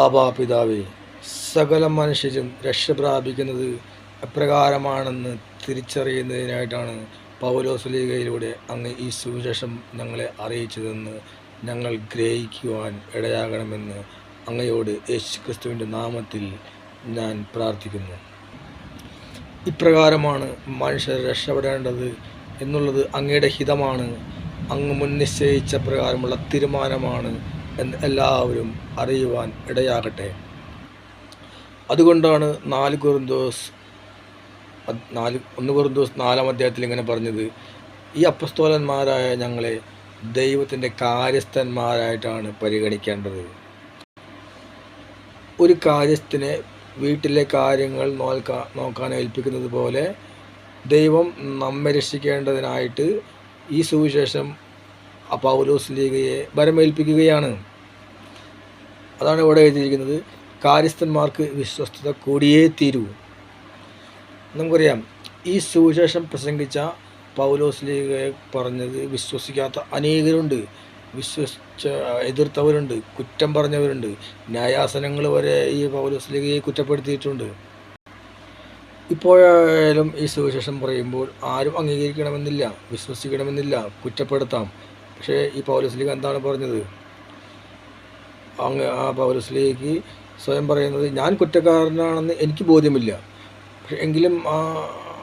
ആബാ പിതാവേ സകല മനുഷ്യരും രക്ഷ പ്രാപിക്കുന്നത് എപ്രകാരമാണെന്ന് തിരിച്ചറിയുന്നതിനായിട്ടാണ് പൗലോസ്ലീഗയിലൂടെ അങ്ങ് ഈ സുവിശേഷം ഞങ്ങളെ അറിയിച്ചതെന്ന് ഞങ്ങൾ ഗ്രഹിക്കുവാൻ ഇടയാകണമെന്ന് അങ്ങയോട് യേശു ക്രിസ്തുവിന്റെ നാമത്തിൽ ഞാൻ പ്രാർത്ഥിക്കുന്നു. ഇപ്രകാരമാണ് മനുഷ്യർ രക്ഷപ്പെടേണ്ടത് എന്നുള്ളത് അങ്ങയുടെ ഹിതമാണ്. അങ്ങ് മുൻനിശ്ചയിച്ച പ്രകാരമുള്ള തീരുമാനമാണ് എല്ലാവരും അറിയുവാൻ ഇടയാകട്ടെ. അതുകൊണ്ടാണ് നാല് കുറുന്തോസ് നാല് ഒന്ന് കുറുന്തോസ് നാലാം അധ്യായത്തിൽ ഇങ്ങനെ പറഞ്ഞത് ഈ അപ്പസ്തോലന്മാരായ ഞങ്ങളെ ദൈവത്തിന്റെ കാര്യസ്ഥന്മാരായിട്ടാണ് പരിഗണിക്കേണ്ടത്. ഒരു കാര്യസ്ഥനെ വീട്ടിലെ കാര്യങ്ങൾ നോക്കാ നോക്കാൻ ഏൽപ്പിക്കുന്നത് പോലെ ദൈവം നമ്മെ രക്ഷിക്കേണ്ടതിനായിട്ട് ഈ സുവിശേഷം പൗലോസ് ലീഗയെ വരമേൽപ്പിക്കുകയാണ്. അതാണ് ഇവിടെ എഴുതിയിരിക്കുന്നത്. കാര്യസ്ഥന്മാർക്ക് വിശ്വസ്തത കൂടിയേ തീരൂ. നമുക്കറിയാം ഈ സുവിശേഷം പ്രസംഗിച്ച പൗലോസ് ലീഗയെ പറഞ്ഞത് വിശ്വസിക്കാത്ത അനേകരുണ്ട്. വിശ്വസിച്ച എതിർത്തവരുണ്ട് കുറ്റം പറഞ്ഞവരുണ്ട്. ന്യായാസനങ്ങൾ വരെ ഈ പൗലോസ് ലീഗയെ കുറ്റപ്പെടുത്തിയിട്ടുണ്ട്. ഇപ്പോഴായാലും ഈ സുവിശേഷം പറയുമ്പോൾ ആരും അംഗീകരിക്കണമെന്നില്ല വിശ്വസിക്കണമെന്നില്ല കുറ്റപ്പെടുത്താം. പക്ഷേ ഈ പൗലോസ് ലീഗ് എന്താണ് പറഞ്ഞത്? അങ്ങ് ആ പൗരസിലേക്ക് സ്വയം പറയുന്നത് ഞാൻ കുറ്റക്കാരനാണെന്ന് എനിക്ക് ബോധ്യമില്ല. പക്ഷെ എങ്കിലും ആ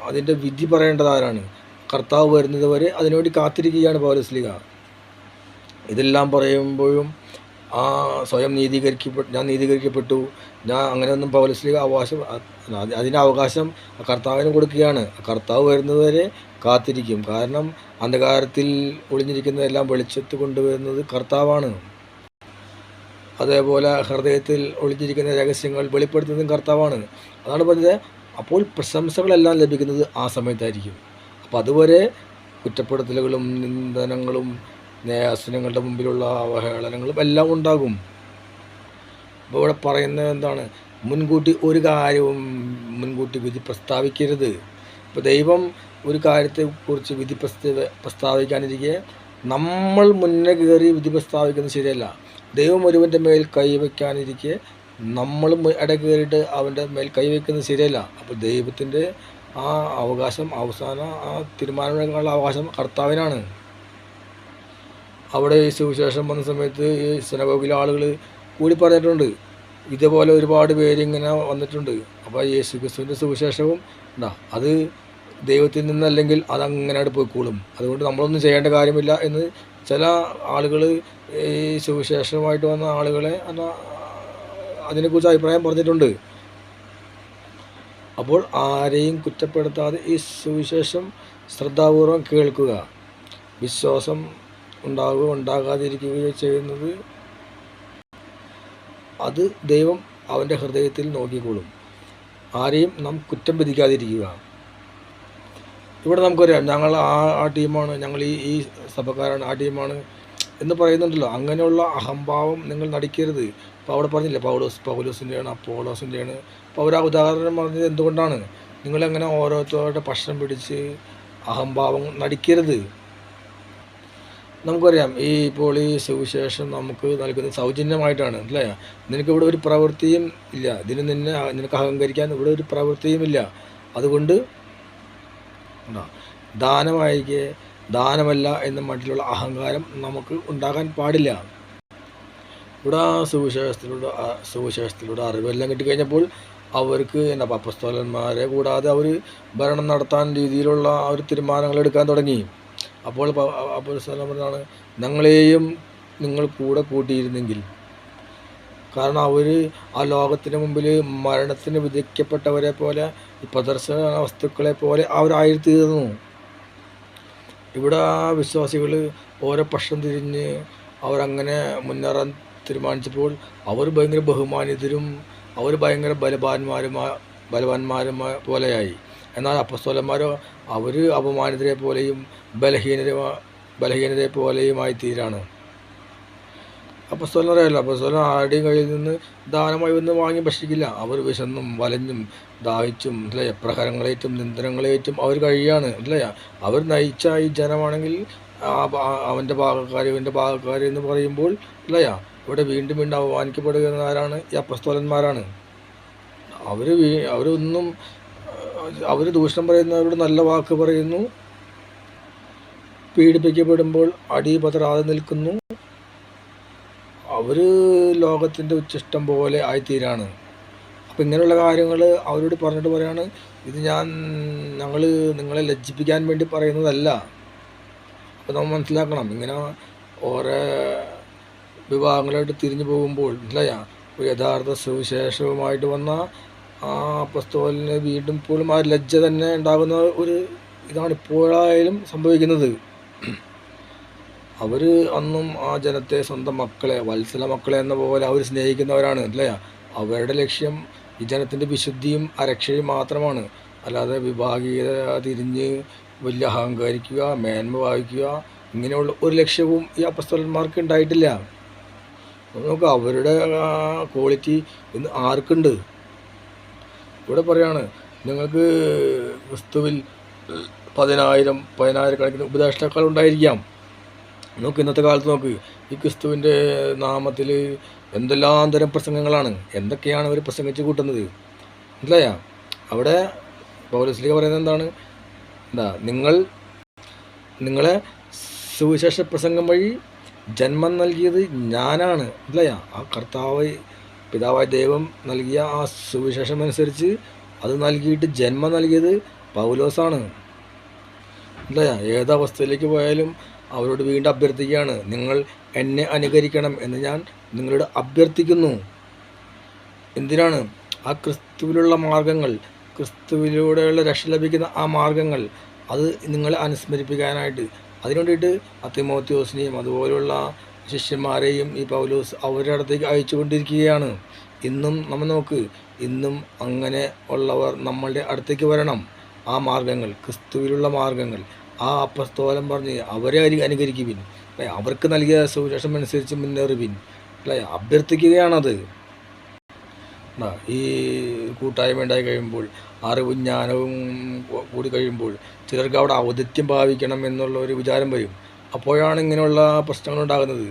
അതിന്റെ വിധി പറയേണ്ടത് ആരാണ്? കർത്താവ് വരുന്നത് വരെ അതിനുവേണ്ടി കാത്തിരിക്കുകയാണ് പൗരസ്ലിക ഇതെല്ലാം പറയുമ്പോഴും ആ സ്വയം നീതീകരിക്കപ്പെട്ടു ഞാൻ നീതീകരിക്കപ്പെട്ടു. ഞാൻ അങ്ങനെയൊന്നും പൗലസ്ലിക അവകാശം അത് അതിന്റെ അവകാശം കർത്താവിന് കൊടുക്കുകയാണ്. കർത്താവ് വരുന്നത് വരെ കാത്തിരിക്കും. കാരണം അന്ധകാരത്തിൽ ഒളിഞ്ഞിരിക്കുന്നതെല്ലാം വെളിച്ചത്ത് കൊണ്ടുവരുന്നത് കർത്താവാണ്. അതേപോലെ ഹൃദയത്തിൽ ഒളിഞ്ഞിരിക്കുന്ന രഹസ്യങ്ങൾ വെളിപ്പെടുത്തുന്നതും കർത്താവാണ്. അതാണ് പറഞ്ഞത്. അപ്പോൾ പ്രശംസകളെല്ലാം ലഭിക്കുന്നത് ആ സമയത്തായിരിക്കും. അപ്പോൾ അതുവരെ കുറ്റപ്പെടുത്തലുകളും നിന്ദനങ്ങളും ന്യായാസനങ്ങളുടെ മുമ്പിലുള്ള അവഹേളനങ്ങളും എല്ലാം ഉണ്ടാകും. അപ്പോൾ ഇവിടെ പറയുന്നത് എന്താണ്? മുൻകൂട്ടി ഒരു കാര്യവും മുൻകൂട്ടി വിധി പ്രസ്താവിക്കരുത്. ഇപ്പോൾ ദൈവം ഒരു കാര്യത്തെക്കുറിച്ച് വിധി പ്രസ്ത പ്രസ്താവിക്കാനിരിക്കെ നമ്മൾ മുന്നേ കയറി വിധി പ്രസ്താവിക്കുന്നത് ശരിയല്ല. ദൈവം ഒരുവന്റെ മേൽ കൈവയ്ക്കാനിരിക്കെ നമ്മളും ഇട കയറിയിട്ട് അവന്റെ മേൽ കൈവയ്ക്കുന്നത് ശരിയല്ല. അപ്പോൾ ദൈവത്തിന്റെ ആ അവകാശം അവസാന ആ തീരുമാനമെടുക്കാനുള്ള അവകാശം കർത്താവിനാണ്. അവിടെ സുവിശേഷം വന്ന സമയത്ത് ഈ സിനഗോഗിലെ ആളുകൾ കൂടി പറഞ്ഞിട്ടുണ്ട്. ഇതേപോലെ ഒരുപാട് പേര് ഇങ്ങനെ വന്നിട്ടുണ്ട്. അപ്പോൾ യേശു ക്രിസ്തുവിന്റെ സുവിശേഷവും ഉണ്ടാ അത് ദൈവത്തിൽ നിന്നല്ലെങ്കിൽ അതങ്ങനെ പോയിക്കോളും. അതുകൊണ്ട് നമ്മളൊന്നും ചെയ്യേണ്ട കാര്യമില്ല എന്ന് ചില ആളുകൾ ഈ സുവിശേഷമായിട്ട് വന്ന ആളുകളെ എന്നാൽ അതിനെക്കുറിച്ച് അഭിപ്രായം പറഞ്ഞിട്ടുണ്ട്. അപ്പോൾ ആരെയും കുറ്റപ്പെടുത്താതെ ഈ സുവിശേഷം ശ്രദ്ധാപൂർവം കേൾക്കുക. വിശ്വാസം ഉണ്ടാവുകയോ ഉണ്ടാകാതിരിക്കുകയോ ചെയ്യുന്നത് അത് ദൈവം അവന്റെ ഹൃദയത്തിൽ നോക്കിക്കോളും ആരെയും നാം കുറ്റം വിധിക്കാതിരിക്കുക. ഇവിടെ നമുക്കറിയാം ഞങ്ങൾ ആ ആ ടീമാണ് ഞങ്ങൾ ഈ ഈ സഭക്കാരാണ് ആ ടീമാണ് എന്ന് പറയുന്നുണ്ടല്ലോ. അങ്ങനെയുള്ള അഹംഭാവം നിങ്ങൾ നടിക്കരുത്. ഇപ്പോൾ അവിടെ പറഞ്ഞില്ലേ പൗലോസ് പൗലോസിന്റെയാണ് അപ്പോളോസിന്റെയാണ് അപ്പോൾ അവർ ആ ഉദാഹരണം പറഞ്ഞത് എന്തുകൊണ്ടാണ്? നിങ്ങളെങ്ങനെ ഓരോരുത്തരുടെ ഭക്ഷണം പിടിച്ച് അഹംഭാവം നടിക്കരുത്? നമുക്കറിയാം ഈ ഇപ്പോൾ ഈ സുവിശേഷം നമുക്ക് നൽകുന്നത് സൗജന്യമായിട്ടാണ് അല്ലേ? നിനക്ക് ഇവിടെ ഒരു പ്രവൃത്തിയും ഇല്ല. ഇതിന് നിന്നെ നിനക്ക് അഹങ്കരിക്കാൻ ഇവിടെ ഒരു പ്രവൃത്തിയും ഇല്ല. അതുകൊണ്ട് ദാനമായിരിക്കെ ദാനമല്ല എന്ന മട്ടിലുള്ള അഹങ്കാരം നമുക്ക് ഉണ്ടാകാൻ പാടില്ല. ഇവിടെ സുവിശേഷത്തിലൂടെ സുവിശേഷത്തിലൂടെ അറിവെല്ലാം കിട്ടിക്കഴിഞ്ഞപ്പോൾ അവർക്ക് എന്ന പപ്പസ്തോലന്മാരെ കൂടാതെ അവർ ഭരണം നടത്താൻ രീതിയിലുള്ള ഒരു തീരുമാനങ്ങൾ എടുക്കാൻ തുടങ്ങി. അപ്പോൾ അപ്പോൾ സ്ഥലം ഞങ്ങളെയും നിങ്ങൾ കൂടെ കൂട്ടിയിരുന്നെങ്കിൽ കാരണം അവർ ആ ലോകത്തിന് മുമ്പിൽ മരണത്തിന് വിധിക്കപ്പെട്ടവരെ പോലെ പ്രദർശന വസ്തുക്കളെ പോലെ അവരായിത്തീർന്നു. ഇവിടെ ആ വിശ്വാസികൾ ഓരോ പക്ഷം തിരിഞ്ഞ് അവരങ്ങനെ മുന്നേറാൻ തീരുമാനിച്ചപ്പോൾ അവർ ഭയങ്കര ബഹുമാനിതരും അവർ ഭയങ്കര ബലവാന്മാരുമാ ബലവാന്മാരുമാ പോലെയായി. എന്നാൽ അപ്പസ്തോലന്മാരോ അവർ അപമാനിതരെ പോലെയും ബലഹീനരെ ബലഹീനരെ പോലെയുമായി തീരാണ് അപ്പസ്തോലൻ അറിയാമല്ലോ അപ്പസ്തോലൻ ആരുടെയും കയ്യിൽ നിന്ന് ദാനമായി ഒന്നും വാങ്ങി ഭക്ഷിക്കില്ല. അവർ വിശന്നും വലഞ്ഞും ദാഹിച്ചും അല്ലേ? പ്രഹരങ്ങളേറ്റും നിന്ദനങ്ങളേറ്റും അവർ കഴിയാണ് അല്ലേ? അവർ നയിച്ച ഈ ജനമാണെങ്കിൽ അവന്റെ ഭാഗക്കാർ ഇവന്റെ ഭാഗക്കാർ എന്ന് പറയുമ്പോൾ അല്ലയാ ഇവിടെ വീണ്ടും വീണ്ടും അപമാനിക്കപ്പെടുന്ന ആരാണ്? ഈ അപ്പസ്തോലന്മാരാണ്. അവർ അവരൊന്നും അവർ ദൂഷണം പറയുന്നവരോട് നല്ല വാക്ക് പറയുന്നു പീഡിപ്പിക്കപ്പെടുമ്പോൾ അടിപതറാതെ നിൽക്കുന്നു. അവർ ലോകത്തിന്റെ ഉച്ചിഷ്ടം പോലെ ആയിത്തീരാണ്. അപ്പം ഇങ്ങനെയുള്ള കാര്യങ്ങൾ അവരോട് പറഞ്ഞിട്ട് പറയാണ് ഇത് ഞാൻ ഞങ്ങൾ നിങ്ങളെ ലജ്ജിപ്പിക്കാൻ വേണ്ടി പറയുന്നതല്ല. അപ്പോൾ നമ്മൾ മനസ്സിലാക്കണം ഇങ്ങനെ ഓരോ വിഭാഗങ്ങളായിട്ട് തിരിഞ്ഞു പോകുമ്പോൾ മനസ്സിലായ? ഒരു യഥാർത്ഥ സുവിശേഷവുമായിട്ട് വന്ന ആ പുസ്തകത്തിന് വീണ്ടും പോലും ആ ലജ്ജ തന്നെ ഉണ്ടാകുന്ന ഒരു ഇതാണ് ഇപ്പോഴായാലും സംഭവിക്കുന്നത്. അവർ അന്നും ആ ജനത്തെ സ്വന്തം മക്കളെ വത്സല മക്കളെ എന്ന പോലെ അവർ സ്നേഹിക്കുന്നവരാണ് അല്ലേ? അവരുടെ ലക്ഷ്യം ഈ ജനത്തിന്റെ വിശുദ്ധിയും അരക്ഷയും മാത്രമാണ്. അല്ലാതെ വിഭാഗീയത തിരിഞ്ഞ് വലിയ അഹങ്കരിക്കുക മേന്മ വായിക്കുക ഇങ്ങനെയുള്ള ഒരു ലക്ഷ്യവും ഈ അപ്പസ്തലന്മാർക്ക് ഉണ്ടായിട്ടില്ല. നമുക്ക് അവരുടെ ക്വാളിറ്റി ഇന്ന് ആർക്കുണ്ട്? ഇവിടെ പറയാണ് നിങ്ങൾക്ക് ക്രിസ്തുവിൽ പതിനായിരം പതിനായിരക്കണക്കിന് ഉപദേഷ്ടാക്കൾ ഉണ്ടായിരിക്കാം. നോക്ക് ഇന്നത്തെ കാലത്ത് നോക്ക്. ഈ ക്രിസ്തുവിന്റെ നാമത്തിൽ എന്തെല്ലാം തരം പ്രസംഗങ്ങളാണ്. എന്തൊക്കെയാണ് അവർ പ്രസംഗിച്ച് കൂട്ടുന്നത്. മനസ്സിലായ? അവിടെ പൗരസ്ലിക പറയുന്നത് എന്താണ്? എന്താ? നിങ്ങൾ നിങ്ങളെ സുവിശേഷ പ്രസംഗം വഴി ജന്മം നൽകിയത് ഞാനാണ്. മനസ്സിലായ? ആ കർത്താവ് പിതാവായ ദൈവം നൽകിയ ആ സുവിശേഷം അനുസരിച്ച് അത് നൽകിയിട്ട് ജന്മം നൽകിയത് പൗലോസാണ്. മനസ്സിലായ? ഏതവസ്ഥയിലേക്ക് പോയാലും അവരോട് വീണ്ടും അഭ്യർത്ഥിക്കുകയാണ് നിങ്ങൾ എന്നെ അനുകരിക്കണം എന്ന് ഞാൻ നിങ്ങളോട് അഭ്യർത്ഥിക്കുന്നു. എന്തിനാണ്? ആ ക്രിസ്തുവിലുള്ള മാർഗങ്ങൾ ക്രിസ്തുവിലൂടെയുള്ള രക്ഷ ലഭിക്കുന്ന ആ മാർഗങ്ങൾ അത് നിങ്ങളെ അനുസ്മരിപ്പിക്കാനായിട്ട്. അതിനുവേണ്ടിയിട്ട് അത്തിമോത്യോസിനെയും അതുപോലെയുള്ള ശിഷ്യന്മാരെയും ഈ പൗലോസ് അവരുടെ അടുത്തേക്ക് അയച്ചുകൊണ്ടിരിക്കുകയാണ്. ഇന്നും നമ്മൾ നോക്ക് ഇന്നും അങ്ങനെ ഉള്ളവർ നമ്മളുടെ അടുത്തേക്ക് വരണം. ആ മാർഗങ്ങൾ ക്രിസ്തുവിലുള്ള മാർഗങ്ങൾ ആ അപ്പസ്തോലം പറഞ്ഞ് അവരെ അനു അനുകരിക്കുവിൻ അല്ലേ അവർക്ക് നൽകിയ സുവിശേഷം അനുസരിച്ച് മുന്നേറുവിൻ അല്ലേ അഭ്യർത്ഥിക്കുകയാണത്. ഈ കൂട്ടായ്മ ഉണ്ടായി കഴിയുമ്പോൾ അറിവും ജ്ഞാനവും കൂടി കഴിയുമ്പോൾ ചിലർക്ക് അവിടെ ഔദിത്യം ഭാവിക്കണം എന്നുള്ള ഒരു വിചാരം വരും. അപ്പോഴാണ് ഇങ്ങനെയുള്ള പ്രശ്നങ്ങൾ ഉണ്ടാകുന്നത്.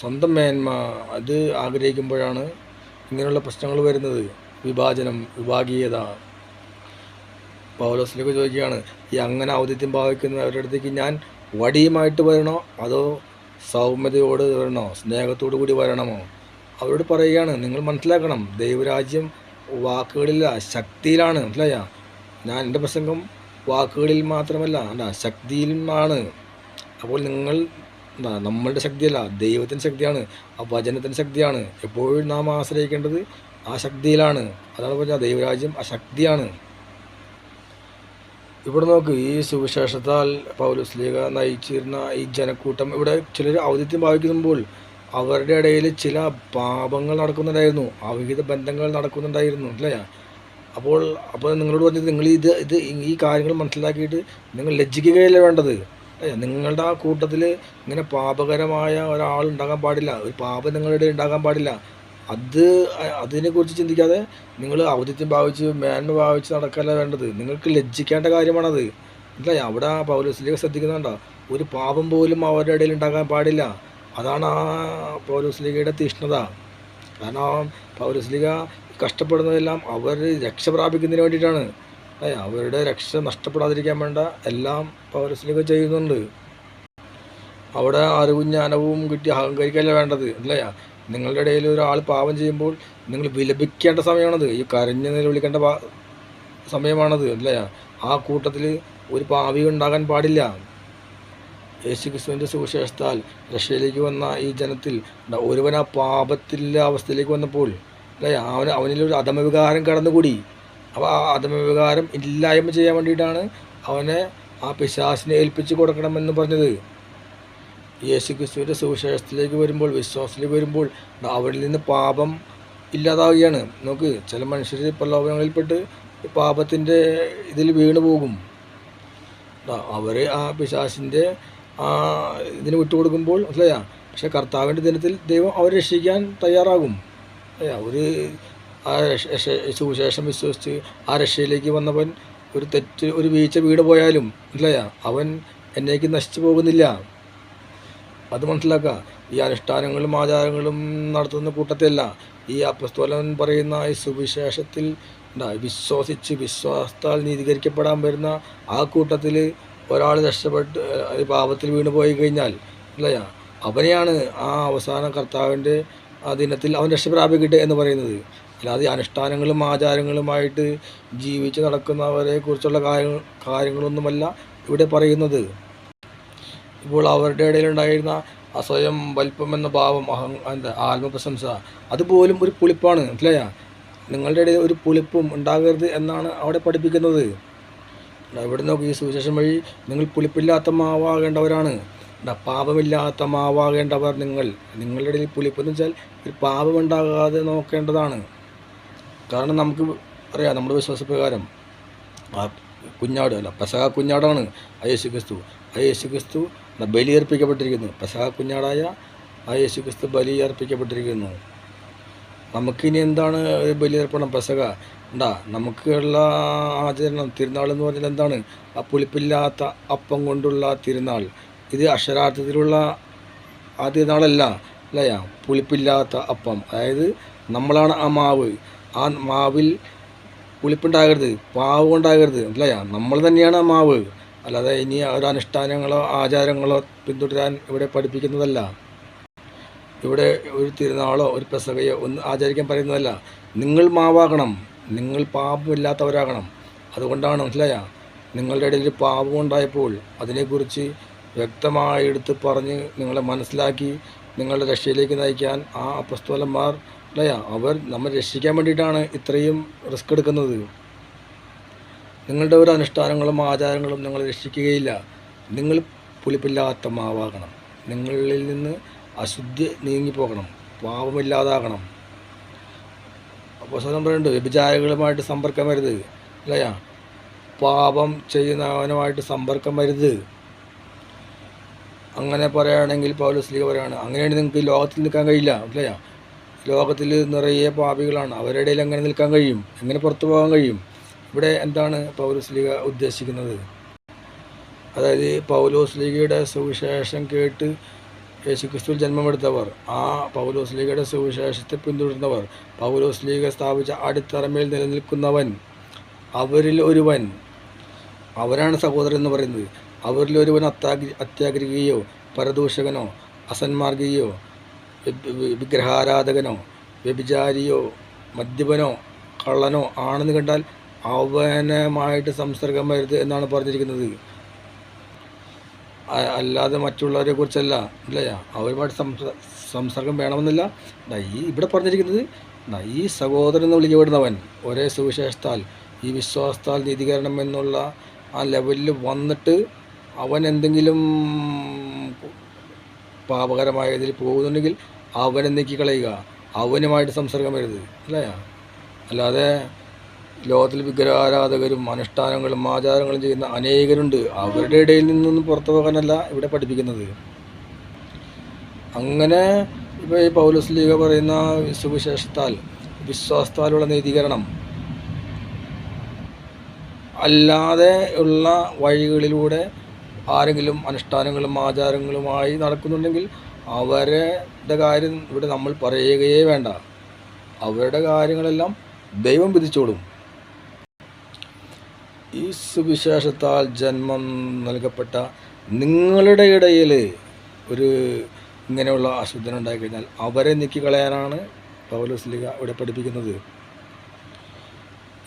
സ്വന്തം മേന്മ അത് ആഗ്രഹിക്കുമ്പോഴാണ് ഇങ്ങനെയുള്ള പ്രശ്നങ്ങൾ വരുന്നത്. വിഭാജനം വിഭാഗീയത പൗലോസിലേക്ക് ചോദിക്കുകയാണ് ഈ അങ്ങനെ ഔദിത്യം ഭാവിക്കുന്നവരുടെ അടുത്തേക്ക് ഞാൻ വടിയുമായിട്ട് വരണോ? അതോ സൗമ്യതയോട് വരണോ? സ്നേഹത്തോടു കൂടി വരണമോ? അവരോട് പറയുകയാണ് നിങ്ങൾ മനസ്സിലാക്കണം ദൈവരാജ്യം വാക്കുകളില്ല ശക്തിയിലാണ്. മനസ്സിലായ? ഞാൻ എന്റെ പ്രസംഗം വാക്കുകളിൽ മാത്രമല്ല അല്ല ശക്തിയിലുമാണ് അപ്പോൾ നിങ്ങൾ എന്താ നമ്മളുടെ ശക്തിയല്ല ദൈവത്തിന്റെ ശക്തിയാണ് ആ വചനത്തിന്റെ ശക്തിയാണ്. എപ്പോഴും നാം ആശ്രയിക്കേണ്ടത് ആ ശക്തിയിലാണ്. അതാണ് പറഞ്ഞാൽ ദൈവരാജ്യം ആ ശക്തിയാണ്. ഇവിടെ നോക്ക് ഈ സുവിശേഷത്താൽ പൗലുസ്ലീഗ നയിച്ചിരുന്ന ഈ ജനക്കൂട്ടം. ഇവിടെ ചിലർ ഔദിത്യം ഭാവിക്കുമ്പോൾ അവരുടെ ഇടയിൽ ചില പാപങ്ങൾ നടക്കുന്നുണ്ടായിരുന്നു. അവിഹിത ബന്ധങ്ങൾ നടക്കുന്നുണ്ടായിരുന്നു അല്ലേ? അപ്പോൾ അപ്പോൾ നിങ്ങളോട് പറഞ്ഞത് നിങ്ങൾ ഇത് ഇത് ഈ കാര്യങ്ങൾ മനസ്സിലാക്കിയിട്ട് നിങ്ങൾ ലജ്ജിക്കുകയല്ല വേണ്ടത്? നിങ്ങളുടെ ആ കൂട്ടത്തിൽ ഇങ്ങനെ പാപകരമായ ഒരാൾ ഉണ്ടാകാൻ പാടില്ല. ഒരു പാപം നിങ്ങളുടെ ഉണ്ടാകാൻ പാടില്ല. അത് അതിനെ അതിനെക്കുറിച്ച് ചിന്തിക്കാതെ നിങ്ങൾ ഔദിത്യം ഭാവിച്ച് മേന്മ ഭാവിച്ച് നടക്കല്ല വേണ്ടത്. നിങ്ങൾക്ക് ലജ്ജിക്കേണ്ട കാര്യമാണത്. അല്ല അവിടെ ആ പൗലോസ്ലിക ശ്രദ്ധിക്കുന്നുണ്ടോ? ഒരു പാപം പോലും അവരുടെ ഇടയിൽ ഉണ്ടാകാൻ പാടില്ല. അതാണ് ആ പൗലോസ്ലിഗയുടെ തീഷ്ണത. കാരണം ആ പൗലോസ്ലിക കഷ്ടപ്പെടുന്നതെല്ലാം അവർ രക്ഷ പ്രാപിക്കുന്നതിന് വേണ്ടിയിട്ടാണ്. അവരുടെ രക്ഷ നഷ്ടപ്പെടാതിരിക്കാൻ വേണ്ട എല്ലാം പൗലോസ്ലിക ചെയ്യുന്നുണ്ട്. അവിടെ അറിവും ജ്ഞാനവും കിട്ടി അഹങ്കരിക്കല്ല വേണ്ടത്. അല്ലേ നിങ്ങളുടെ ഇടയിൽ ഒരാൾ പാപം ചെയ്യുമ്പോൾ നിങ്ങൾ വിലപിക്കേണ്ട സമയമാണത്. ഈ കരഞ്ഞ് നിലവിളിക്കേണ്ട വിളിക്കേണ്ട സമയമാണത് അല്ലേ? ആ കൂട്ടത്തിൽ ഒരു പാവി ഉണ്ടാകാൻ പാടില്ല. യേശു ക്രിസ്തുവിന്റെ സുവിശേഷത്താൽ രക്ഷയിലേക്ക് വന്ന ഈ ജനത്തിൽ ഒരുവൻ ആ പാപത്തിലെ അവസ്ഥയിലേക്ക് വന്നപ്പോൾ അല്ലേ? അവന് അവനിലൊരു അധമവികാരം കടന്നുകൂടി. അപ്പോൾ ആ അധമവികാരം ഇല്ലായ്മ ചെയ്യാൻ വേണ്ടിയിട്ടാണ് അവനെ ആ പിശാസിനെ ഏൽപ്പിച്ച് കൊടുക്കണമെന്ന് പറഞ്ഞത്. യേശു ക്രിസ്തുവിന്റെ സുവിശേഷത്തിലേക്ക് വരുമ്പോൾ വിശ്വാസത്തിലേക്ക് വരുമ്പോൾ അവരിൽ നിന്ന് പാപം ഇല്ലാതാവുകയാണ്. നമുക്ക് ചില മനുഷ്യർ പ്രലോഭനങ്ങളിൽപ്പെട്ട് പാപത്തിന്റെ ഇതിൽ വീണു പോകും. അവർ ആ പിശാസിന്റെ ആ ഇതിന് വിട്ടുകൊടുക്കുമ്പോൾ മനസ്സിലായാ? പക്ഷേ കർത്താവിന്റെ ദിനത്തിൽ ദൈവം അവരെ രക്ഷിക്കാൻ തയ്യാറാകും. അവർ ആ സുവിശേഷം വിശ്വസിച്ച് ആ രക്ഷയിലേക്ക് വന്നവൻ ഒരു തെറ്റ് ഒരു വീഴ്ച വീണ് പോയാലും മനസ്സിലായാ? അവൻ എന്നേക്ക് നശിച്ചു പോകുന്നില്ല. അത് മനസ്സിലാക്കുക ഈ അനുഷ്ഠാനങ്ങളും ആചാരങ്ങളും നടത്തുന്ന കൂട്ടത്തിലല്ല. ഈ അപ്പസ്തോലൻ പറയുന്ന ഈ സുവിശേഷത്തിൽ വിശ്വസിച്ച് വിശ്വാസത്താൽ നീതീകരിക്കപ്പെടാൻ വരുന്ന ആ കൂട്ടത്തിൽ ഒരാൾ രക്ഷപ്പെട്ട് പാപത്തിൽ വീണ് പോയി കഴിഞ്ഞാൽ അല്ലയാ അവനെയാണ് ആ അവസാന കർത്താവിന്റെ ആ ദിനത്തിൽ അവൻ രക്ഷ പ്രാപിക്കട്ടെ എന്ന് പറയുന്നത്. അല്ലാതെ അനുഷ്ഠാനങ്ങളും ആചാരങ്ങളുമായിട്ട് ജീവിച്ച് നടക്കുന്നവരെ കുറിച്ചുള്ള കാര്യങ്ങൾ കാര്യങ്ങളൊന്നുമല്ല ഇവിടെ പറയുന്നത്. ഇപ്പോൾ അവരുടെ ഇടയിലുണ്ടായിരുന്ന അസ്വയം വലിപ്പം എന്ന ഭാവം അഹം എന്താ ആത്മപ്രശംസ അതുപോലും ഒരു പുളിപ്പാണ് മനസ്സിലായ? നിങ്ങളുടെ ഇടയിൽ ഒരു പുളിപ്പും ഉണ്ടാകരുത് എന്നാണ് അവിടെ പഠിപ്പിക്കുന്നത്. ഇവിടെ നോക്കി ഈ സുവിശേഷം വഴി നിങ്ങൾ പുളിപ്പില്ലാത്ത മാവാകേണ്ടവരാണ്. പാപമില്ലാത്ത മാവാകേണ്ടവർ നിങ്ങൾ. നിങ്ങളുടെ ഇടയിൽ പുളിപ്പ് എന്ന് വെച്ചാൽ ഒരു പാപമുണ്ടാകാതെ നോക്കേണ്ടതാണ്. കാരണം നമുക്ക് അറിയാം നമ്മുടെ വിശ്വാസപ്രകാരം. ആ കുഞ്ഞാട് അല്ല പെസക കുഞ്ഞാടാണ്. അയേശു യേശു ക്രിസ്തു അയേശു യേശു ക്രിസ്തു ബലിയർപ്പിക്കപ്പെട്ടിരിക്കുന്നു. പെസഹ കുഞ്ഞാടായ ആ യേശു ക്രിസ്തു ബലിയർപ്പിക്കപ്പെട്ടിരിക്കുന്നു. നമുക്കിനി എന്താണ് ഒരു ബലിയർപ്പണം? പെസക ഉണ്ടാ നമുക്കുള്ള ആചരണം തിരുനാൾ എന്ന് പറഞ്ഞാൽ എന്താണ്? ആ പുളിപ്പില്ലാത്ത അപ്പം കൊണ്ടുള്ള തിരുനാൾ. ഇത് അക്ഷരാർത്ഥത്തിലുള്ള ആ തിരുനാളല്ല അല്ലയാ പുളിപ്പില്ലാത്ത അപ്പം. അതായത് നമ്മളാണ് ആ മാവ്. ആ മാവിൽ പുളിപ്പുണ്ടാകരുത് പാവ് ഉണ്ടാകരുത് അല്ലയാ നമ്മൾ തന്നെയാണ് ആ മാവ്. അല്ലാതെ ഇനി ഒരു അനുഷ്ഠാനങ്ങളോ ആചാരങ്ങളോ പിന്തുടരാൻ ഇവിടെ പഠിപ്പിക്കുന്നതല്ല. ഇവിടെ ഒരു തിരുനാളോ ഒരു പെസകയോ ഒന്നും ആചരിക്കാൻ പറയുന്നതല്ല. നിങ്ങൾ മാവാകണം. നിങ്ങൾ പാപമില്ലാത്തവരാകണം. അതുകൊണ്ടാണ് മനസ്സിലായ? നിങ്ങളുടെ ഇടയിൽ പാപം ഉണ്ടായപ്പോൾ അതിനെക്കുറിച്ച് വ്യക്തമായി എടുത്ത് പറഞ്ഞ് നിങ്ങളെ മനസ്സിലാക്കി നിങ്ങളുടെ രക്ഷയിലേക്ക് നയിക്കാൻ ആ അപ്പസ്തോലന്മാർ അല്ലയാ അവർ നമ്മൾ രക്ഷിക്കാൻ വേണ്ടിയിട്ടാണ് ഇത്രയും റിസ്ക് എടുക്കുന്നത്. നിങ്ങളുടെ ഒരു അനുഷ്ഠാനങ്ങളും ആചാരങ്ങളും നിങ്ങൾ രക്ഷിക്കുകയില്ല. നിങ്ങൾ പുളിപ്പില്ലാത്ത മാവാകണം നിങ്ങളിൽ നിന്ന് അശുദ്ധി നീങ്ങിപ്പോകണം. പാപമില്ലാതാകണം. അപ്പോൾ സ്വന്തം പറയുന്നുണ്ട് വ്യഭിചാരികളുമായിട്ട് സമ്പർക്കം വരുത് അല്ലയാ പാപം ചെയ്യുന്നവനുമായിട്ട് സമ്പർക്കം വരുത് അങ്ങനെ പറയുകയാണെങ്കിൽ പൗലസ്ലിക പറയുകയാണ് അങ്ങനെയാണ് നിങ്ങൾക്ക് ലോകത്തിൽ നിൽക്കാൻ കഴിയില്ല. അല്ലയാ ലോകത്തിൽ നിറയെ പാപികളാണ്. അവരുടെ ഇടയിൽ എങ്ങനെ നിൽക്കാൻ കഴിയും? എങ്ങനെ പുറത്തു പോകാൻ കഴിയും? ഇവിടെ എന്താണ് പൗലോസ് ലീഗ ഉദ്ദേശിക്കുന്നത്? അതായത് പൗലോസ് ലീഗയുടെ സുവിശേഷം കേട്ട് യേശുക്രിസ്തു ജന്മമെടുത്തവർ ആ പൗലോസ് ലീഗയുടെ സുവിശേഷത്തെ പിന്തുടരുന്നവർ പൗലോസ്ലിഗ സ്ഥാപിച്ച അടിത്തറമേൽ നിലനിൽക്കുന്നവൻ അവരിൽ ഒരുവൻ അവരാണ് സഹോദരൻ എന്ന് പറയുന്നത്. അവരിൽ ഒരുവൻ അത്യാഗ്രി അത്യാഗ്രഹിയോ പരദൂഷകനോ അസന്മാർഗിയോ വിഗ്രഹാരാധകനോ വ്യഭിചാരിയോ മദ്യപനോ കള്ളനോ ആണെന്ന് കണ്ടാൽ അവനുമായിട്ട് സംസർഗം വരുത് എന്നാണ് പറഞ്ഞിരിക്കുന്നത്. അല്ലാതെ മറ്റുള്ളവരെ കുറിച്ചല്ല ഇല്ല അവരുമായിട്ട് സംസ- സംസർഗം വേണമെന്നില്ല. ഈ ഇവിടെ പറഞ്ഞിരിക്കുന്നത് ഈ സഹോദരൻ എന്ന് വിളിക്കപ്പെടുന്നവൻ ഒരേ സുവിശേഷത്താൽ ഈ വിശ്വാസത്താൽ നീതീകരണം എന്നുള്ള ആ ലെവലിൽ വന്നിട്ട് അവൻ എന്തെങ്കിലും പാപകരമായ ഇതിൽ പോകുന്നുണ്ടെങ്കിൽ അവനെ നീക്കിക്കളയുക. അവനുമായിട്ട് സംസർഗം വരുത് അല്ലേ? അല്ലാതെ ലോകത്തിൽ വിഗ്രഹാരാധകരും അനുഷ്ഠാനങ്ങളും ആചാരങ്ങളും ചെയ്യുന്ന അനേകരുണ്ട്. അവരുടെ ഇടയിൽ നിന്നൊന്നും പുറത്തു പോകാനല്ല ഇവിടെ പഠിപ്പിക്കുന്നത്. അങ്ങനെ ഇപ്പോൾ ഈ പൗലസ് ലീഗ പറയുന്ന സുവിശേഷത്താൽ വിശ്വാസത്താലുള്ള നീതീകരണം അല്ലാതെ ഉള്ള വഴികളിലൂടെ ആരെങ്കിലും അനുഷ്ഠാനങ്ങളും ആചാരങ്ങളുമായി നടക്കുന്നുണ്ടെങ്കിൽ അവരുടെ കാര്യം ഇവിടെ നമ്മൾ പറയുകയേ വേണ്ട. അവരുടെ കാര്യങ്ങളെല്ലാം ദൈവം വിധിച്ചോളും. ഈ സുവിശേഷത്താൽ ജന്മം നൽകപ്പെട്ട നിങ്ങളുടെ ഇടയിൽ ഒരു ഇങ്ങനെയുള്ള അശുദ്ധന ഉണ്ടായിക്കഴിഞ്ഞാൽ അവരെ നീക്കിക്കളയാനാണ് പൗലോസ്ലിക ഇവിടെ പഠിപ്പിക്കുന്നത്.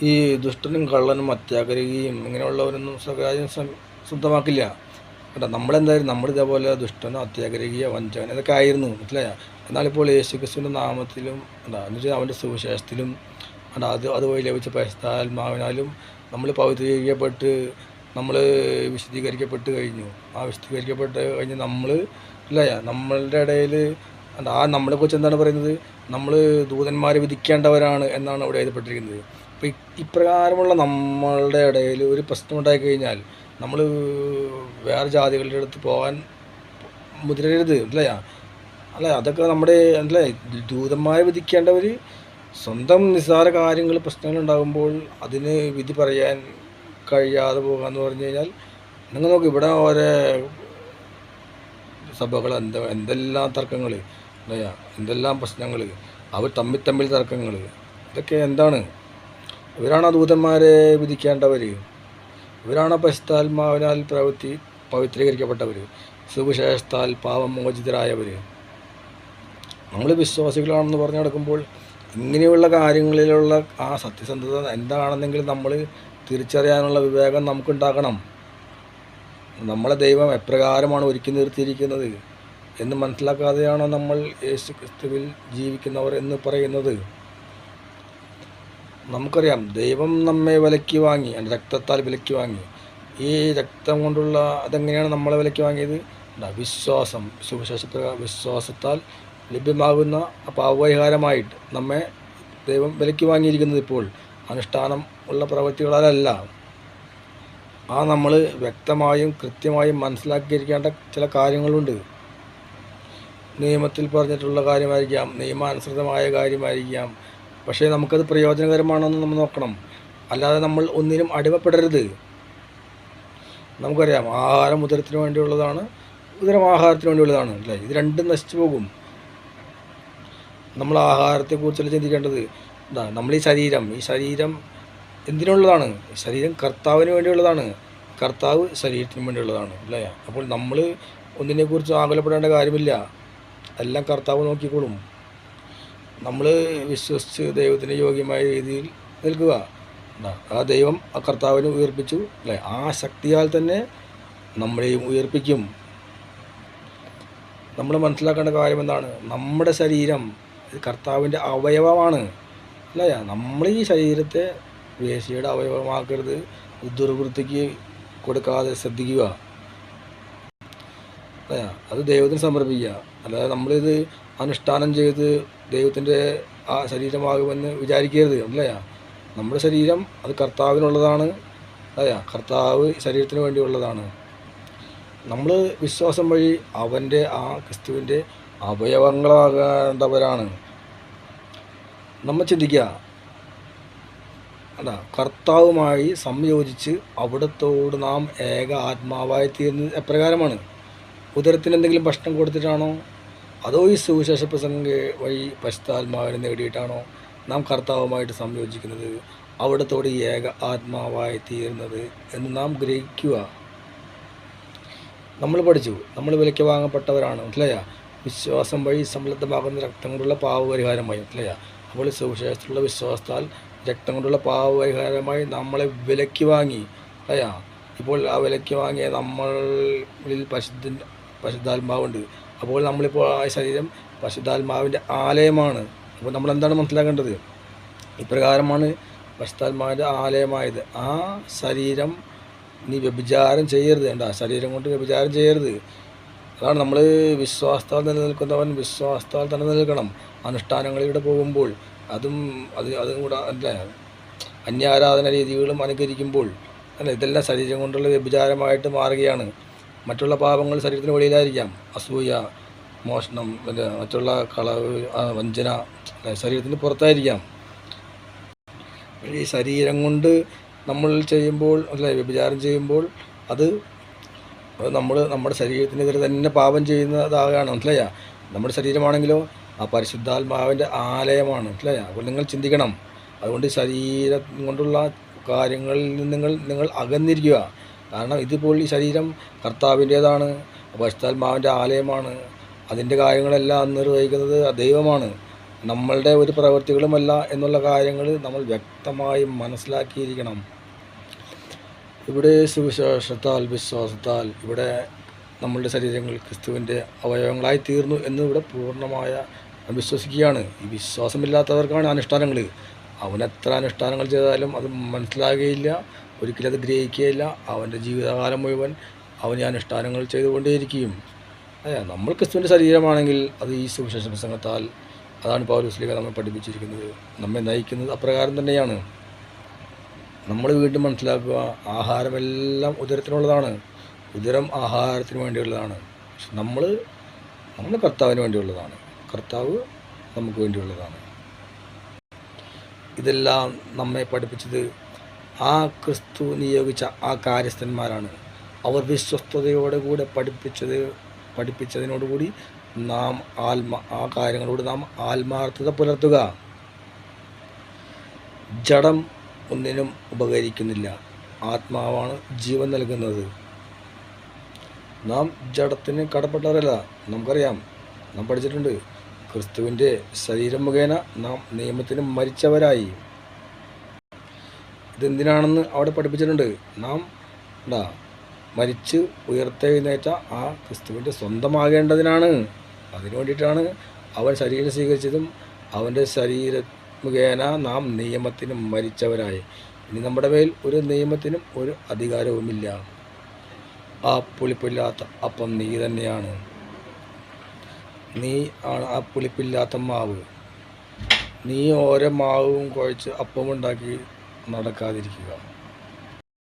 ഈ ദുഷ്ടനും കള്ളനും അത്യാഗ്രഹിയും ഇങ്ങനെയുള്ളവരൊന്നും സ്വകാര്യം ശുദ്ധമാക്കില്ല കേട്ടോ നമ്മളെന്തായാലും നമ്മൾ ഇതേപോലെ ദുഷ്ടനോ അത്യാഗ്രഹിയോ വഞ്ചകനോ ഇതൊക്കെ ആയിരുന്നു. മനസ്സിലായ? എന്നാലിപ്പോൾ യേശു ക്രിസ്തുവിന്റെ നാമത്തിലും എന്താ എന്ന് വെച്ചാൽ അവന്റെ സുവിശേഷത്തിലും അത് അതുവഴി ലഭിച്ച പരിശുദ്ധാത്മാവിനാലും നമ്മൾ പവിത്രീകരിക്കപ്പെട്ട് നമ്മൾ വിശദീകരിക്കപ്പെട്ട് കഴിഞ്ഞു. ആ വിശദീകരിക്കപ്പെട്ട് കഴിഞ്ഞ് നമ്മൾ അല്ല നമ്മളുടെ ഇടയിൽ ആ നമ്മളെ കുറിച്ച് എന്താണ് പറയുന്നത്? നമ്മൾ ദൂതന്മാരെ വിധിക്കേണ്ടവരാണ് എന്നാണ് അവിടെ എഴുതപ്പെട്ടിരിക്കുന്നത്. അപ്പോൾ ഇപ്രകാരമുള്ള നമ്മളുടെ ഇടയിൽ ഒരു പ്രശ്നം ഉണ്ടായി കഴിഞ്ഞാൽ നമ്മൾ വേറെ ജാതികളുടെ അടുത്ത് പോകാൻ മുതിരരുത് അല്ലേ അല്ല അതൊക്കെ നമ്മുടെ അല്ലേ ദൂതന്മാരെ വിധിക്കേണ്ടവർ സ്വന്തം നിസ്സാര കാര്യങ്ങൾ പ്രശ്നങ്ങൾ ഉണ്ടാകുമ്പോൾ അതിന് വിധി പറയാൻ കഴിയാതെ പോകുക എന്ന് പറഞ്ഞു കഴിഞ്ഞാൽ നിങ്ങൾ നോക്ക് ഇവിടെ ഓരോ സഭകൾ എന്താ എന്തെല്ലാം തർക്കങ്ങൾ എന്തെല്ലാം പ്രശ്നങ്ങൾ അവർ തമ്മിൽ തമ്മിൽ തർക്കങ്ങൾ ഇതൊക്കെ എന്താണ്? ഇവരാണ് ദൂതന്മാരെ വിധിക്കേണ്ടവർ. ഇവരാണ് പരിശുദ്ധാത്മാവിനാൽ പ്രവൃത്തി പവിത്രീകരിക്കപ്പെട്ടവർ. സുവിശേഷത്താൽ പാവമോചിതരായവർ നമ്മൾ വിശ്വാസികളാണെന്ന് പറഞ്ഞു നടക്കുമ്പോൾ ഇങ്ങനെയുള്ള കാര്യങ്ങളിലുള്ള ആ സത്യസന്ധത എന്താണെന്നെങ്കിലും നമ്മൾ തിരിച്ചറിയാനുള്ള വിവേകം നമുക്കുണ്ടാകണം. നമ്മളെ ദൈവം എപ്രകാരമാണ് ഒരുക്കി നിർത്തിയിരിക്കുന്നത് എന്ന് മനസ്സിലാക്കാതെയാണോ നമ്മൾ യേശു ക്രിസ്തുവിൽ ജീവിക്കുന്നവർ എന്ന് പറയുന്നത്? നമുക്കറിയാം ദൈവം നമ്മെ വിലക്കി വാങ്ങി രക്തത്താൽ വിലക്കി വാങ്ങി. ഈ രക്തം കൊണ്ടുള്ള അതെങ്ങനെയാണ് നമ്മളെ വിലക്കി വാങ്ങിയത്? വിശ്വാസം സുവിശേഷ വിശ്വാസത്താൽ ലഭ്യമാകുന്ന പാവപരിഹാരമായിട്ട് നമ്മെ ദൈവം വിലയ്ക്ക് വാങ്ങിയിരിക്കുന്നത് ഇപ്പോൾ അനുഷ്ഠാനം ഉള്ള പ്രവൃത്തികളാലല്ല. ആ നമ്മൾ വ്യക്തമായും കൃത്യമായും മനസ്സിലാക്കിയിരിക്കേണ്ട ചില കാര്യങ്ങളുണ്ട്. നിയമത്തിൽ പറഞ്ഞിട്ടുള്ള കാര്യമായിരിക്കാം നിയമാനുസൃതമായ കാര്യമായിരിക്കാം. പക്ഷേ നമുക്കത് പ്രയോജനകരമാണെന്ന് നമ്മൾ നോക്കണം. അല്ലാതെ നമ്മൾ ഒന്നിനും അടിമപ്പെടരുത്. നമുക്കറിയാം ആഹാരം ഉദരത്തിന് വേണ്ടിയുള്ളതാണ് ഉദരം ആഹാരത്തിന് വേണ്ടിയുള്ളതാണ് അല്ലേ? ഇത് രണ്ടും നശിച്ചു പോകും. നമ്മൾ ആഹാരത്തെക്കുറിച്ചല്ല ചിന്തിക്കേണ്ടത്? എന്താ നമ്മൾ ഈ ശരീരം ഈ ശരീരം എന്തിനുള്ളതാണ്? ശരീരം കർത്താവിന് വേണ്ടിയുള്ളതാണ്. കർത്താവ് ശരീരത്തിന് വേണ്ടിയുള്ളതാണ് അല്ലേ? അപ്പോൾ നമ്മൾ ഒന്നിനെക്കുറിച്ച് ആകുലപ്പെടേണ്ട കാര്യമില്ല. എല്ലാം കർത്താവ് നോക്കിക്കോളും. നമ്മൾ വിശ്വസിച്ച് ദൈവത്തിന് യോഗ്യമായ രീതിയിൽ നിൽക്കുക. ആ ദൈവം ആ കർത്താവിനെ ഉയർപ്പിച്ചു അല്ലേ? ആ ശക്തിയാൽ തന്നെ നമ്മളെയും ഉയർപ്പിക്കും. നമ്മൾ മനസ്സിലാക്കേണ്ട കാര്യം എന്താണ്? നമ്മുടെ ശരീരം ഇത് കർത്താവിന്റെ അവയവമാണ്. അല്ലേ? നമ്മൾ ഈ ശരീരത്തെ വേശിയുടെ അവയവമാക്കരുത്. ദുർവൃത്തിക്ക് കൊടുക്കാതെ ശ്രദ്ധിക്കുക. അത് ദൈവത്തിന് സമർപ്പിക്കുക. അല്ലാതെ നമ്മളിത് അനുഷ്ഠാനം ചെയ്ത് ദൈവത്തിന്റെ ആ ശരീരമാകുമെന്ന് വിചാരിക്കരുത്. അല്ലേ? നമ്മുടെ ശരീരം അത് കർത്താവിനുള്ളതാണ്. അല്ലേ? കർത്താവ് ശരീരത്തിന് വേണ്ടിയുള്ളതാണ്. നമ്മൾ വിശ്വാസം വഴി അവന്റെ ആ ക്രിസ്തുവിന്റെ അവയവങ്ങളാകേണ്ടവരാണ്. നമ്മൾ ചിന്തിക്കുക അല്ല കർത്താവുമായി സംയോജിച്ച് അവിടത്തോട് നാം ഏക ആത്മാവായി തീർന്നത് എപ്രകാരമാണ്? ഉദരത്തിന് എന്തെങ്കിലും ഭക്ഷണം കൊടുത്തിട്ടാണോ? അതോ ഈ സുവിശേഷ പ്രസംഗ വഴി പശുത്താത്മാവിനെ നേടിയിട്ടാണോ നാം കർത്താവുമായിട്ട് സംയോജിക്കുന്നത്? അവിടത്തോട് ഏക ആത്മാവായി തീരുന്നത് എന്ന് നാം ഗ്രഹിക്കുക. നമ്മൾ പഠിച്ചു. നമ്മൾ വിലയ്ക്ക് വാങ്ങപ്പെട്ടവരാണ്. മനസ്സിലായ? വിശ്വാസം വഴി സമൃദ്ധമാകുന്ന രക്തം കൊണ്ടുള്ള പാവപരിഹാരമായി മനസ്സിലായ? അപ്പോൾ സുവിശേഷത്തിലുള്ള വിശ്വാസത്താൽ രക്തം കൊണ്ടുള്ള പാവപരിഹാരമായി നമ്മളെ വിലക്കി വാങ്ങി. അല്ലയാ ഇപ്പോൾ ആ വിലക്കി വാങ്ങിയ നമ്മളിൽ പശുദ്ധ പശുദ്ധാത്മാവുണ്ട് അപ്പോൾ നമ്മളിപ്പോൾ ആ ശരീരം പശുദ്ധാത്മാവിന്റെ ആലയമാണ്. അപ്പോൾ നമ്മൾ എന്താണ് മനസ്സിലാക്കേണ്ടത്? ഇപ്രകാരമാണ് പശുദ്ധാത്മാവിന്റെ ആലയമായത്. ആ ശരീരം നീ വ്യഭിചാരം ചെയ്യരുത് എന്താ ശരീരം കൊണ്ട് വ്യഭിചാരം ചെയ്യരുത്. അതാണ് നമ്മൾ വിശ്വാസത്താൽ നിലനിൽക്കുന്നവൻ വിശ്വാസത്താൽ തന്നെ നിൽക്കണം. അനുഷ്ഠാനങ്ങളിലൂടെ പോകുമ്പോൾ അതും അത് അതും കൂടെ അല്ലേ? അന്യാരാധന രീതികളും അനുകരിക്കുമ്പോൾ അല്ല? ഇതെല്ലാം ശരീരം കൊണ്ടുള്ള വ്യഭിചാരമായിട്ട് മാറുകയാണ്. മറ്റുള്ള പാപങ്ങൾ ശരീരത്തിന് വെളിയിലായിരിക്കാം. അസൂയ മോഷണം പിന്നെ മറ്റുള്ള കളവ് വഞ്ചന അല്ലേ, ശരീരത്തിന് പുറത്തായിരിക്കാം. ഈ ശരീരം കൊണ്ട് നമ്മൾ ചെയ്യുമ്പോൾ അല്ലെ? വ്യഭിചാരം ചെയ്യുമ്പോൾ അത് അത് നമ്മൾ നമ്മുടെ ശരീരത്തിനെതിരെ തന്നെ പാപം ചെയ്യുന്നതാകാണ് മനസ്സിലായാ? നമ്മുടെ ശരീരമാണെങ്കിലോ ആ പരിശുദ്ധാത്മാവിന്റെ ആലയമാണ്. മനസ്സിലായാ? അപ്പോൾ നിങ്ങൾ ചിന്തിക്കണം. അതുകൊണ്ട് ശരീരം കൊണ്ടുള്ള കാര്യങ്ങളിൽ നിന്ന് നിങ്ങൾ നിങ്ങൾ അകന്നിരിക്കുക. കാരണം ഇതിപ്പോൾ ഈ ശരീരം കർത്താവിന്റേതാണ് പരിശുദ്ധാത്മാവിന്റെ ആലയമാണ്. അതിന്റെ കാര്യങ്ങളെല്ലാം നിർവഹിക്കുന്നത് ദൈവമാണ്. നമ്മളുടെ ഒരു പ്രവൃത്തികളുമല്ല എന്നുള്ള കാര്യങ്ങൾ നമ്മൾ വ്യക്തമായി മനസ്സിലാക്കിയിരിക്കണം. ഇവിടെ സുവിശേഷത്താൽ വിശ്വാസത്താൽ ഇവിടെ നമ്മളുടെ ശരീരങ്ങൾ ക്രിസ്തുവിന്റെ അവയവങ്ങളായി തീർന്നു എന്ന് ഇവിടെ പൂർണമായ വിശ്വസിക്കുകയാണ് ഈ വിശ്വാസമില്ലാത്തവർക്കാണ് അനുഷ്ഠാനങ്ങൾ അവനെത്ര അനുഷ്ഠാനങ്ങൾ ചെയ്താലും അത് മനസ്സിലാകുകയില്ല ഒരിക്കലും അത് ഗ്രഹിക്കുകയില്ല. അവന്റെ ജീവിതകാലം മുഴുവൻ അവൻ ഈ അനുഷ്ഠാനങ്ങൾ ചെയ്തുകൊണ്ടേയിരിക്കും. അതെ നമ്മൾ ക്രിസ്തുവിന്റെ ശരീരമാണെങ്കിൽ അത് ഈ സുവിശേഷ പ്രസംഗത്താൽ അതാണ് പൗരസ്ലിക നമ്മെ പഠിപ്പിച്ചിരിക്കുന്നത്. നമ്മെ നയിക്കുന്നത് അപ്രകാരം തന്നെയാണ്. നമ്മൾ വീണ്ടും മനസ്സിലാക്കുക ആഹാരമെല്ലാം ഉദരത്തിനുള്ളതാണ്. ഉദരം ആഹാരത്തിന് വേണ്ടിയുള്ളതാണ്. പക്ഷെ നമ്മൾ നമ്മൾ കർത്താവിന് വേണ്ടിയുള്ളതാണ്. കർത്താവ് നമുക്ക് വേണ്ടിയുള്ളതാണ്. ഇതെല്ലാം നമ്മെ പഠിപ്പിച്ചത് ആ ക്രിസ്തു നിയോഗിച്ച ആ കാര്യസ്ഥന്മാരാണ്. അവർ വിശ്വസ്തയോടെ കൂടെ പഠിപ്പിച്ചത് പഠിപ്പിച്ചതിനോടുകൂടി നാം ആത്മ ആ കാര്യങ്ങളോട് നാം ആത്മാർത്ഥത പുലർത്തുക. ജഡം ഒന്നിനും ഉപകരിക്കുന്നില്ല. ആത്മാവാണ് ജീവൻ നൽകുന്നത്. നാം ജഡത്തിന് കടപ്പെട്ടവരല്ല. നമുക്കറിയാം. നാം പഠിച്ചിട്ടുണ്ട്. ക്രിസ്തുവിന്റെ ശരീരം മുഖേന നാം നിയമത്തിന് മരിച്ചവരായി. ഇതെന്തിനാണെന്ന് അവിടെ പഠിപ്പിച്ചിട്ടുണ്ട്? നാം എന്താ? മരിച്ച് ഉയർത്തെഴുന്നേറ്റ ആ ക്രിസ്തുവിന്റെ സ്വന്തമാകേണ്ടതിനാണ്. അതിനു വേണ്ടിയിട്ടാണ് അവൻ ശരീരം സ്വീകരിച്ചതും അവന്റെ ശരീര മുഖേന നാം നിയമത്തിന് മരിച്ചവരായി. ഇനി നമ്മുടെ മേൽ ഒരു നിയമത്തിനും ഒരു അധികാരവുമില്ല. ആ പുളിപ്പില്ലാത്ത അപ്പം നീ തന്നെയാണ്. നീ ആണ് ആ പുളിപ്പില്ലാത്ത മാവ്. നീ ഓരോ മാവും കുഴച്ച് അപ്പമുണ്ടാക്കി നടക്കാതിരിക്കുക.